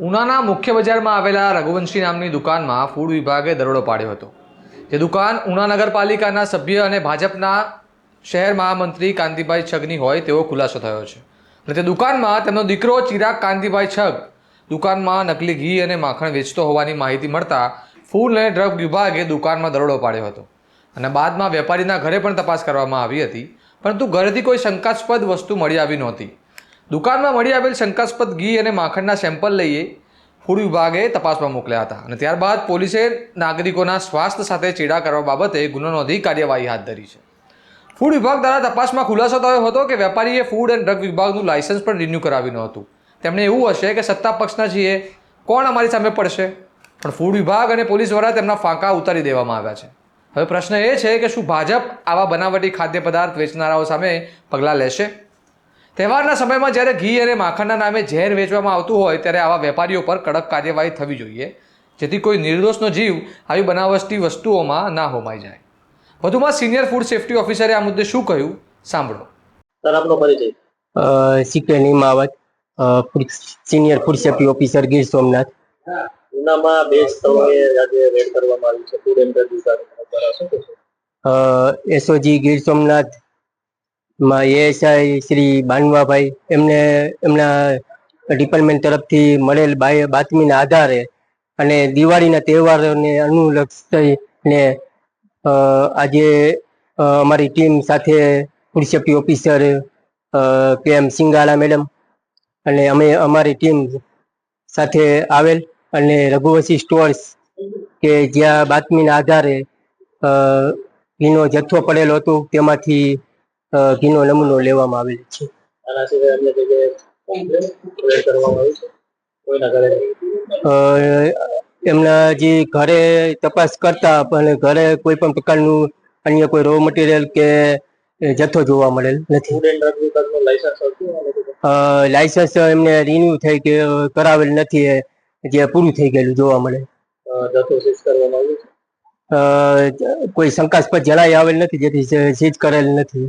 ઉનાના મુખ્ય બજારમાં આવેલા રઘુવંશી નામની દુકાનમાં ફૂડ વિભાગે દરોડો પાડ્યો હતો. તે દુકાન ઉના નગરપાલિકાના સભ્ય અને ભાજપના શહેર મહામંત્રી કાંતિભાઈ છગની હોય તેવો ખુલાસો થયો છે. અને તે દુકાનમાં તેમનો દીકરો ચિરાગ કાંતિભાઈ છગ દુકાનમાં નકલી ઘી અને માખણ વેચતો હોવાની માહિતી મળતા ફૂડ અને ડ્રગ વિભાગે દુકાનમાં દરોડો પાડ્યો હતો. અને બાદમાં વેપારીના ઘરે પણ તપાસ કરવામાં આવી હતી, પરંતુ ઘરેથી કોઈ શંકાસ્પદ વસ્તુ મળી આવી નહોતી. દુકાનમાં મળી આવેલ શંકાસ્પદ ઘી અને માખણના સેમ્પલ લઈએ ફૂડ વિભાગે તપાસમાં મોકલ્યા હતા. અને ત્યારબાદ પોલીસે નાગરિકોના સ્વાસ્થ્ય સાથે ચેડા કરવા બાબતે ગુનો નોંધી કાર્યવાહી હાથ ધરી છે. ફૂડ વિભાગ દ્વારા તપાસમાં ખુલાસો થયો હતો કે વેપારીએ ફૂડ એન્ડ ડ્રગ વિભાગનું લાયસન્સ પણ રિન્યૂ કરાવ્યું હતું. તેમને એવું હશે કે સત્તા પક્ષના છીએ, કોણ અમારી સામે પડશે? પણ ફૂડ વિભાગ અને પોલીસ દ્વારા તેમના ફાંકા ઉતારી દેવામાં આવ્યા છે. હવે પ્રશ્ન એ છે કે શું ભાજપ આવા બનાવટી ખાદ્ય પદાર્થ વેચનારાઓ સામે પગલાં લેશે? તહેવારના સમયમાં જ્યારે ઘી અને માખણના નામે ઝેર વેચવામાં આવતું હોય ત્યારે આવા વેપારીઓ પર કડક કાર્યવાહી થવી જોઈએ જેથી કોઈ નિર્દોષનો જીવ આવી બનાવટી વસ્તુઓમાં ના હોમાઈ જાય. વધુમાં સિનિયર ફૂડ સેફ્ટી ઓફિસરે આ મુદ્દે શું કહ્યું? સાંભળો. સર આપનો પરિચય. CK Nimavat senior food safety officer Gir Somnath. ઉનામાં બે સ્થળોએ આજે રેડ કરવામાં આવ્યું છે food and SOG Gir Somnath માં એએસઆઈ શ્રી બાનવાભાઈ એમને એમના ડિપાર્ટમેન્ટ તરફથી મળેલ બાતમીના આધારે અને દિવાળીના તહેવારોને અનુલક્ષીને આજે અમારી ટીમ સાથે ફૂડ ઓફિસર કે એમ સિંગાળા મેડમ અને અમે, અમારી ટીમ સાથે આવેલ અને રઘુવંશી સ્ટોર્સ કે જ્યાં બાતમીના આધારે ઘીનો જથ્થો પડેલો હતો તેમાંથી ઘીનો નમૂનો લેવામાં આવેલ છે. આના સિવાય અન્ય જગ્યાએ કરવામાં આવી છે? કોઈના ઘરે? એમના જે ઘરે તપાસ કરતા પણ ઘરે કોઈ પણ પ્રકારનું અન્ય કોઈ રો મટીરિયલ કે જથ્થો જોવા મળેલ નથી. લાયસન્સ એમને રિન્યુ થઈ કે કરાવેલ નથી જે પૂરું થઈ ગયેલું જોવા મળે. કોઈ શંકાસ્પદ જણાઈ આવેલ નથી જેથી સીઝ કરેલ નથી.